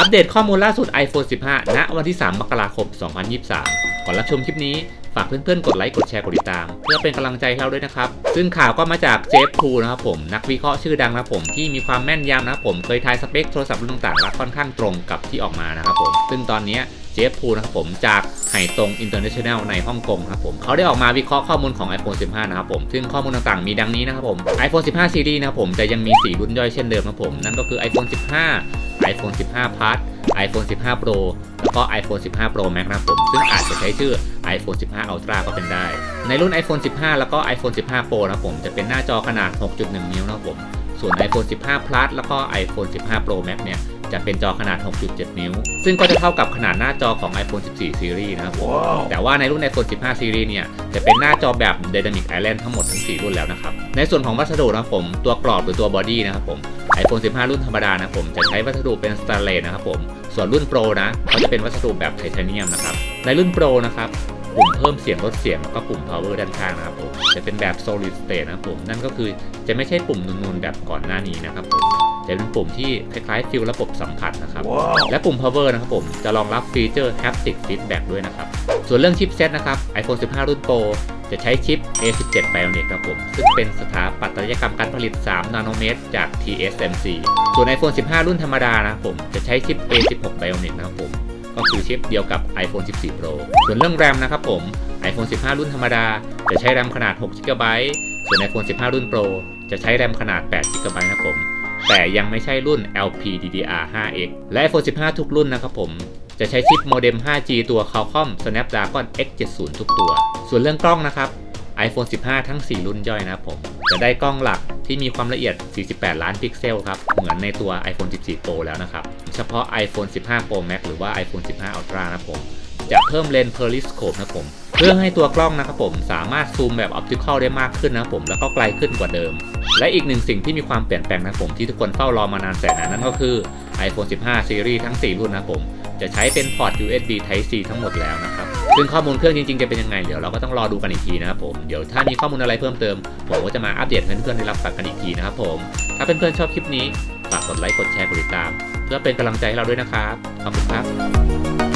อัปเดตข้อมูลล่าสุด iPhone 15 ณ วันที่ 3 มกราคม 2023 ก่อนรับชมคลิปนี้ ฝากเพื่อนๆ กดไลค์ กดแชร์ กดติดตาม เพื่อเป็นกำลังใจให้เราด้วยนะครับ ซึ่งข่าวก็มาจากเจฟทูนะครับผม นักวิเคราะห์ชื่อดังนะครับผม ที่มีความแม่นยำนะครับผม เคยทายสเปคโทรศัพท์รุ่นต่างๆ และค่อนข้างตรงกับที่ออกมานะครับผม ซึ่งตอนนี้เจฟทูนะครับผมจากไห่ตรงอินเตอร์เนชั่นแนลในฮ่องกงครับผมเขาได้ออกมาวิเคราะห์ข้อมูลของ iPhone 15 นะครับผม ซึ่งข้อมูลต่างๆ มีดังนี้นะครับผม iPhone 15ซีรีส์นะครับผมจะยังมี 4 รุ่นย่อยเช่นเดิมนะครับผม นั่นก็คือ iPhone 15 iPhone 15 Plus iPhone 15 Pro แล้วก็ iPhone 15 Pro Max นะครับผม ซึ่งอาจจะใช้ชื่อ iPhone 15 Ultra ก็เป็นได้ ในรุ่น iPhone 15 แล้วก็ iPhone 15 Pro นะครับผมจะเป็นหน้าจอขนาด 6.1 นิ้วนะครับผม ส่วน iPhone 15 Plus แล้วก็ iPhone 15 Pro Max เนี่ย จะเป็นจอขนาด 6.7 นิ้ว ซึ่งก็จะเท่ากับขนาดหน้าจอของ iPhone 14 Series นะครับผมแต่ว่าในรุ่น iPhone 15 Series เนี่ย จะเป็นหน้าจอแบบ Dynamic Island ทั้งหมดทั้ง 4 รุ่นแล้วนะครับ ในส่วนของวัสดุนะครับผม ตัวกรอบหรือตัวบอดี้นะครับผม iPhone 15 รุ่นธรรมดานะครับผมจะใช้วัสดุเป็นสแตนเลสนะครับผม ส่วนรุ่น Pro นะเขาจะเป็นวัสดุแบบไทเทเนียมนะครับ ในรุ่น Pro นะครับปุ่มเพิ่มเสียงลดเสียงแล้วก็ปุ่ม power ด้านข้างนะครับผมจะเป็นแบบ solid state นะครับผมนั่นก็คือจะไม่ใช่ปุ่มนูนๆแบบก่อนหน้านี้นะครับผม จะเป็นปุ่มที่คล้ายๆฟิลระบบสัมผัสนะครับและปุ่ม power นะครับผมจะรองรับฟีเจอร์ haptic feedback ด้วยนะครับ ส่วนเรื่องชิปเซตนะครับ iPhone 15 รุ่น Pro จะใช้ชิป A17 Bionic ครับผม ซึ่งเป็นสถาปัตยกรรมการผลิต 3 นาโนเมตร จาก TSMC ส่วน iPhone 15 รุ่นธรรมดานะครับผม จะใช้ชิป A16 Bionic นะครับผม ก็คือชิปเดียวกับ iPhone 14 Pro ส่วนเรื่อง RAM นะครับผม iPhone 15 รุ่นธรรมดา จะใช้ RAM ขนาด 6 GB ส่วน iPhone 15 รุ่น Pro จะใช้ RAM ขนาด 8 GB นะครับผม แต่ยังไม่ใช่รุ่น LPDDR5X และ iPhone 15 ทุกรุ่นนะครับผม จะใช้ชิปโมเด็ม 5G ตัว Qualcomm Snapdragon X70 ทุกตัว ส่วนเรื่องกล้องนะครับ iPhone 15 ทั้ง 4 รุ่นย่อยนะครับผม จะได้กล้องหลักที่มีความละเอียด 48 ล้านพิกเซลครับ เหมือนในตัว iPhone 14 Pro แล้วนะครับ เฉพาะ iPhone 15 Pro Max หรือว่า iPhone 15 Ultra นะครับผม จะเพิ่มเลนส์ periscope นะครับผม เพื่อให้ตัวกล้องนะครับผมสามารถซูมแบบ optical ได้มากขึ้นนะครับผมแล้วก็ไกลขึ้นกว่าเดิม และอีกหนึ่งสิ่งที่มีความเปลี่ยนแปลงนะครับผมที่ทุกคนเฝ้ารอมานานแสนนานนั่นก็คือ iPhone 15 Series ทั้ง 4 รุ่นนะครับผมจะใช้เป็นพอร์ต USB Type C ทั้งหมดแล้วนะครับ ซึ่งข้อมูลเครื่องจริงๆ จะเป็นยังไง เดี๋ยวเราก็ต้องรอดูกันอีกทีนะครับผม เดี๋ยวถ้ามีข้อมูลอะไรเพิ่มเติม ผมก็จะมาอัปเดตให้เพื่อนๆได้รับฟังกันอีกทีนะครับผม ถ้าเพื่อนๆชอบคลิปนี้ ฝากกดไลค์ กดแชร์ กดติดตาม เพื่อเป็นกำลังใจให้เราด้วยนะครับ ขอบคุณครับ